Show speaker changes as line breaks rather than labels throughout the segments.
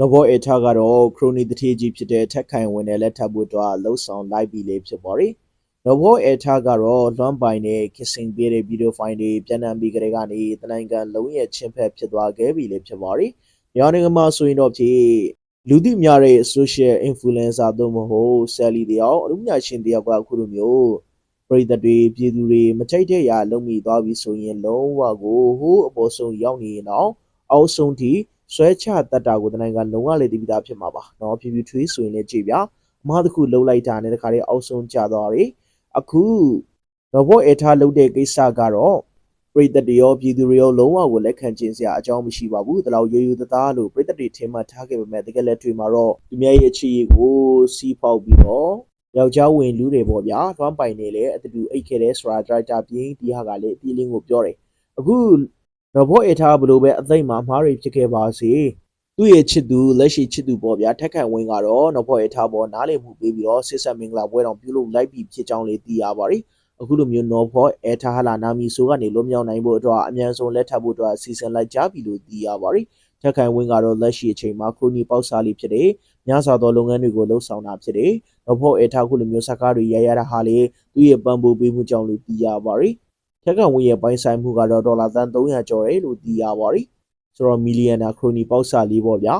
နော်ဘောအေထားကတော့ခရိုနီတထေးကြီးဖြစ်တဲ့ထက်ခိုင်ဝင်တဲ့လက်ထပ်ဖို့အတွက်လှုပ်ဆောင်လိုက်ပြီလေဖြစ်ပါရီနော်ဘောအေထားကတော့လွမ်းပိုင်တဲ့ kissing ပေးတဲ့ဗီဒီယိုဖိုင်တွေပြန်နှံပြီးကြတဲ့ကနေတနိုင်ငံလုံးရဲ့ချင်းဖက်ဖြစ်သွားခဲ့ပြီလေဖြစ်ပါရီညောင်နိုင်ငံမှာဆိုရင်တော့ဖြစ်လူသိများတဲ့ social influencer တို့မဟုတ်ဆယ်လီတယောက်အမှုညာရှင်တယောက်ကအခုလိုမျိုးပရိသတ်တွေပြည်သူတွေမချိုက်တဲ့ရာလုံးမိသွားပြီဆိုရင်လုံးဝကိုဟိုးအပေါ်ဆုံးရောက်နေရင်တော့ အောက်ဆုံးထိဆွဲချတတ်တာကိုတနိုင်ငံလုံးဝလေတည်ပြီးသားဖြစ်မှာပါ။နော်ဖြူဖြူထွေးဆိုရင်လည်းကြည့်ပြ။အမားတစ်ခုလှုပ်လိုက်တာနဲ့တခါလေးအောက်ဆုံးကျသွားတယ်။အခုရောဘော့အေထားလှုပ်တဲ့ကိစ္စကတော့ပြည်သက်တွေရောပြည်သူတွေရောလုံးဝကိုလက်ခံကျင်းစရာအကြောင်းမရှိပါဘူး။ဒါလောက်ရိုးရိုးသားသားလို့ပြည်သက်တွေထင်မှတ်ထားခဲ့ပေမဲ့တကယ်လက်တွေ့မှာတော့သူများရဲ့အခြေအကိုစီးပေါက်ပြီးတော့ယောက်ျားဝင်လူတွေပေါ့ဗျာ။ထွမ်းပိုင်နေလေအတူတူအိတ်ခဲ့တဲ့ဆိုရာဒရိုက်တာပြင်းဒီဟာကလည်းအပြင်းလင်းကိုပြောတယ်။အခု တော့ဘောအထားဘလို့ပဲအသိမ့်မှာအမှားတွေဖြစ်ခဲ့ပါစေသူ့ရဲ့ချစ်သူလက်ရှိချစ်သူပေါ့ဗျာထက်ခံဝင်းကတော့တော့ဘောအထားပေါ်နားလေမှုပေးပြီးတော့ဆစ်ဆက်မင်္ဂလာပွဲတော်ပြုလုပ်လိုက်ပြီးဖြစ်ကြောင်းလေးသိရပါတယ်အခုလိုမျိုးနော်ဖောအဲထားဟလာနာမီဆိုကနေလွတ်မြောက်နိုင်ဖို့အတွက်အမြန်ဆုံးလက်ထပ်ဖို့အတွက်စီစဉ်လိုက်ကြပြီလို့သိရပါတယ်ထက်ခံဝင်းကတော့လက်ရှိအချိန်မှာခရိုနီပေါက်စားလေးဖြစ်တဲ့ညစာသောလုပ်ငန်းတွေကိုလှုပ်ဆောင်တာဖြစ်တယ်နော်ဖောအဲထားခုလိုမျိုးစကားတွေရရတာဟာလေသူ့ရဲ့ပံ့ပိုးပေးမှုကြောင့်လို့သိရပါတယ် ထက်ခံဝင်းရဲ့ပိုင်းဆိုင်မှုကတော့ဒေါ်လာသန်း300ကျော်တယ်လို့သိရပါတယ်ဆိုတော့မီလီယံနာခရိုနီပေါက်စားလေးပေါ့ဗျာ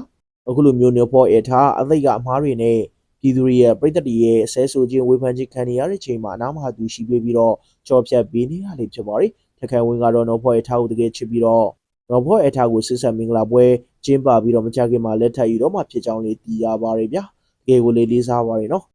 အခုလိုမျိုးနော်ဖောအဲထားအသိကအမားတွေနဲ့ပြည်သူတွေရဲ့ပြည်သက်တွေရဲ့ဆဲဆိုခြင်းဝေဖန်ခြင်းခံနေရတဲ့ချိန်မှာအနာမဟာသူရှိပေးပြီးတော့ကြော်ဖြတ်ပေးနေတာလေးဖြစ်ပါတယ်။ထက်ခဲဝင်းကတော့နော်ဖော့အထားကိုတကယ်ချစ်ပြီးတော့နော်ဖော့အထားကိုစစ်ဆက်မင်္ဂလာပွဲကျင်းပပြီးတော့မကြခင်မှာလက်ထပ်ယူတော့မှဖြစ်ကြောင်းလေးသိရပါတယ်ဗျာ။တကယ်ကိုလေးလေးစားပါတယ်နော်။